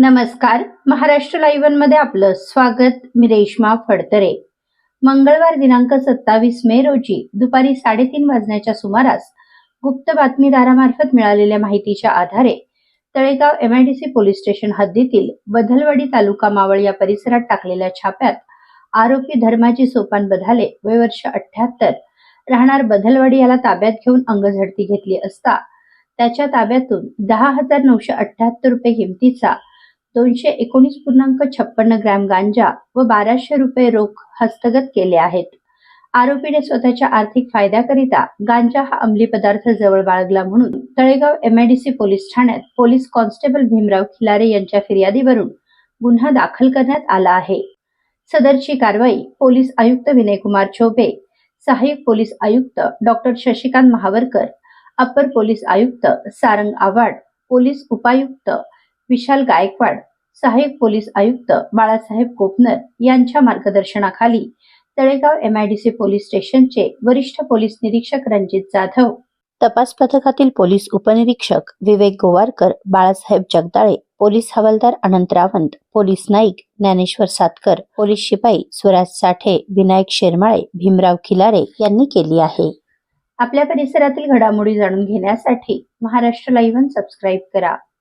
नमस्कार. महाराष्ट्र लाईव्हमध्ये आपलं स्वागत. मी रेश्मा फडतरे. मंगळवार दिनांक सत्तावीस मे रोजी दुपारी साडेतीन वाजण्याच्या सुमारास गुप्त बातमीदारामार्फत मिळालेल्या माहितीच्या आधारे तळेगाव एमआयडीसी पोलीस स्टेशन हद्दीतील बदलवाडी तालुका मावळ या परिसरात टाकलेल्या छाप्यात आरोपी धर्माजी सोपान बधाले वय वर्ष अठ्याहत्तर राहणार बदलवाडी याला ताब्यात घेऊन अंगझडती घेतली असता त्याच्या ताब्यातून दहा हजार नऊशे अठ्याहत्तर रुपये किमतीचा दोनशे एकोणीस पूर्णांक छप्पन्न ग्रॅम गांजा व बाराशे रुपये रोख हस्तगत केले आहेत. आरोपीने स्वतःच्या आर्थिक फायद्याकरिता गांजा हा अंमली पदार्थ जवळ बाळगला म्हणून तळेगाव एमआयडीसी पोलीस ठाण्यात पोलीस कॉन्स्टेबल भीमराव खिलारे यांच्या फिर्यादीवरून गुन्हा दाखल करण्यात आला आहे. सदरची कारवाई पोलीस आयुक्त विनयकुमार चोबे सहाय्यक पोलीस आयुक्त डॉक्टर शशिकांत महावरकर अप्पर पोलीस आयुक्त सारंग आव्हाड पोलीस उपायुक्त विशाल गायकवाड सहाय्यक पोलीस आयुक्त बाळासाहेब कोपनर यांच्या मार्गदर्शनाखाली तळेगाव एमआयडीसी पोलीस स्टेशनचे वरिष्ठ पोलीस निरीक्षक रणजित जाधव तपास पथकातील पोलीस उपनिरीक्षक विवेक गोवारकर बाळासाहेब जगदाळे पोलीस हवालदार अनंत रावंत पोलीस नाईक ज्ञानेश्वर सातकर पोलीस शिपाई स्वराज साठे विनायक शेरमाळे भीमराव खिलारे यांनी केली आहे. आपल्या परिसरातील घडामोडी जाणून घेण्यासाठी महाराष्ट्र लाईव्ह सबस्क्राईब करा.